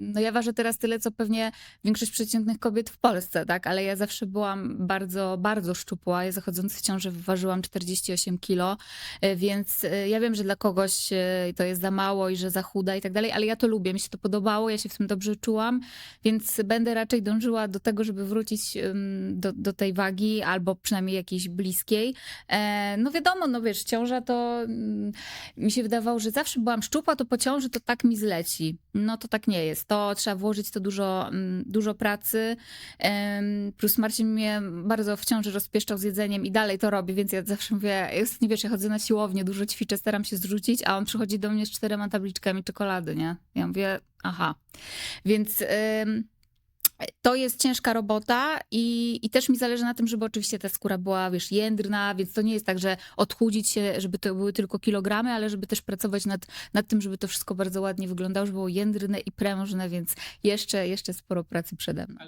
no ja ważę teraz tyle, co pewnie większość przeciętnych kobiet w Polsce, tak? Ale ja zawsze byłam bardzo, bardzo szczupła. Ja zachodząc w ciąży ważyłam 48 kilo, e, więc e, ja wiem, że dla kogoś e, to jest za mało i że za chuda i tak dalej, ale ja to lubię, mi się to podobało, ja się w tym dobrze czułam, więc będę raczej dążyła do tego, żeby wrócić do, do tej wagi, albo przynajmniej jakiejś bliskiej. No wiadomo, no wiesz, ciąża to mm, mi się wydawało, że zawsze byłam szczupła, to po ciąży to tak mi zleci. No to tak nie jest. To trzeba włożyć to dużo, mm, dużo pracy. Plus Marcin mnie bardzo w ciąży rozpieszczał z jedzeniem i dalej to robi, więc ja zawsze mówię, ostatnio wiesz, ja chodzę na siłownię, dużo ćwiczę, staram się zrzucić, a on przychodzi do mnie z czterema tabliczkami czekolady, nie? Ja mówię, aha. Więc... to jest ciężka robota i, i też mi zależy na tym, żeby oczywiście ta skóra była, wiesz, jędrna, więc to nie jest tak, że odchudzić się, żeby to były tylko kilogramy, ale żeby też pracować nad, nad tym, żeby to wszystko bardzo ładnie wyglądało, żeby było jędrne i prężne, więc jeszcze, jeszcze sporo pracy przede mną.